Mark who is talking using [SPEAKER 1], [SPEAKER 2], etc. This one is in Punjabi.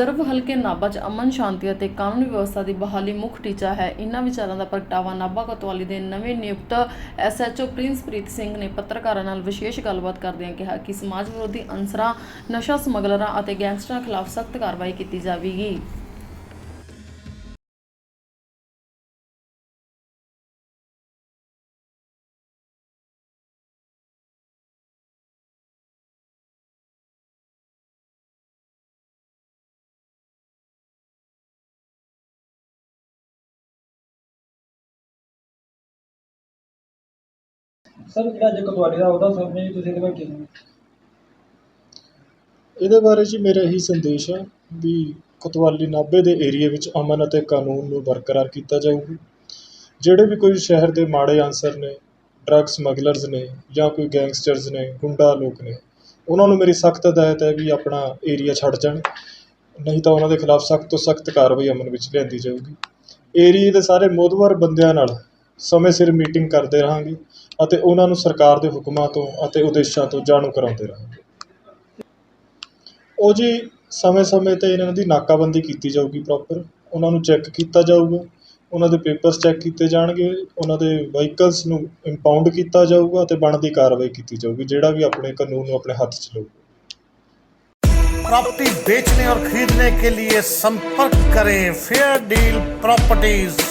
[SPEAKER 1] ਰਿਜ਼ਰਵ ਹਲਕੇ ਨਾਭਾ 'ਚ ਅਮਨ ਸ਼ਾਂਤੀ ਅਤੇ ਕਾਨੂੰਨ ਵਿਵਸਥਾ ਦੀ ਬਹਾਲੀ ਮੁੱਖ ਟੀਚਾ ਹੈ। ਇਹਨਾਂ ਵਿਚਾਰਾਂ ਦਾ ਪ੍ਰਗਟਾਵਾ ਨਾਭਾ ਕੋਤਵਾਲੀ ਦੇ ਨਵੇਂ ਨਿਯੁਕਤ ਐਸਐਚਓ ਪ੍ਰਿੰਸਪ੍ਰੀਤ ਸਿੰਘ ਨੇ ਪੱਤਰਕਾਰਾਂ ਨਾਲ ਵਿਸ਼ੇਸ਼ ਗੱਲਬਾਤ ਕਰਦਿਆਂ ਕਿਹਾ ਕਿ ਸਮਾਜ ਵਿਰੋਧੀ ਅਨਸਰਾਂ, ਨਸ਼ਾ ਸਮਗਲਰਾਂ ਅਤੇ ਗੈਂਗਸਟਰਾਂ ਖਿਲਾਫ ਸਖਤ ਕਾਰਵਾਈ ਕੀਤੀ ਜਾਵੇਗੀ।
[SPEAKER 2] ਸਰ, ਜਿਹੜਾ ਅੱਜ ਕਤਵਾਲੀ ਦਾ ਉਹਦਾ ਸਮਝੇ ਤੁਸੀਂ ਇਹਦੇ ਬਾਰੇ ਕੀ
[SPEAKER 3] ਇਹਦੇ ਬਾਰੇ ਜੀ ਮੇਰਾ ਇਹੀ ਸੰਦੇਸ਼ ਹੈ ਵੀ ਕੋਤਵਾਲੀ ਨਾਭੇ ਦੇ ਏਰੀਏ ਵਿੱਚ ਅਮਨ ਅਤੇ ਕਾਨੂੰਨ ਨੂੰ ਬਰਕਰਾਰ ਕੀਤਾ ਜਾਊਗਾ। ਜਿਹੜੇ ਵੀ ਕੋਈ ਸ਼ਹਿਰ ਦੇ ਮਾੜੇ ਅਨਸਰ ਨੇ ਡਰੱਗ ਸਮਗਲਰਸ ਨੇ ਜਾਂ ਕੋਈ ਗੈਂਗਸਟਰਸ ਨੇ, ਗੁੰਡਾ ਲੋਕ ਨੇ, ਉਹਨਾਂ ਨੂੰ ਮੇਰੀ ਸਖਤ ਹਦਾਇਤ ਹੈ ਵੀ ਆਪਣਾ ਏਰੀਆ ਛੱਡ ਜਾਣ। ਨਹੀਂ ਤਾਂ ਉਹਨਾਂ ਦੇ ਖਿਲਾਫ ਸਖਤ ਤੋਂ ਸਖਤ ਕਾਰਵਾਈ ਅਮਨ ਵਿੱਚ ਲਿਆਂਦੀ ਜਾਊਗੀ। ਏਰੀਏ ਦੇ ਸਾਰੇ ਮੋਦਵਰ ਬੰਦਿਆਂ ਨਾਲ ਸਮੇਂ ਸਿਰ ਮੀਟਿੰਗ ਕਰਦੇ ਰਹਾਂਗੇ ਅਤੇ ਉਹਨਾਂ ਨੂੰ ਸਰਕਾਰ ਦੇ ਹੁਕਮਾਂ ਤੋਂ ਅਤੇ ਉਦੇਸ਼ਾਂ ਤੋਂ ਜਾਣੂ ਕਰਾਉਂਦੇ ਰਹਾਂਗੇ ਉਹ ਜੀ ਸਮੇਂ-ਸਮੇਂ ਤੇ ਇਹਨਾਂ ਦੀ ਨਾਕਾਬੰਦੀ ਕੀਤੀ ਜਾਊਗੀ ਪ੍ਰੋਪਰ ਉਹਨਾਂ ਨੂੰ ਚੈੱਕ ਕੀਤਾ ਜਾਊਗਾ ਉਹਨਾਂ ਦੇ ਪੇਪਰਸ ਚੈੱਕ ਕੀਤੇ ਜਾਣਗੇ ਉਹਨਾਂ ਦੇ ਵਹੀਕਲਸ ਨੂੰ ਇੰਪਾਊਂਡ ਕੀਤਾ ਜਾਊਗਾ ਅਤੇ ਬਣਦੀ ਕਾਰਵਾਈ ਕੀਤੀ ਜਾਊਗੀ ਜਿਹੜਾ ਵੀ ਆਪਣੇ ਕਾਨੂੰਨ ਨੂੰ ਆਪਣੇ ਹੱਥ 'ਚ ਲਊਗਾ
[SPEAKER 4] प्रॉपर्टी बेचने और खरीदने के लिए संपर्क करें फेयर डील प्रॉपर्टीज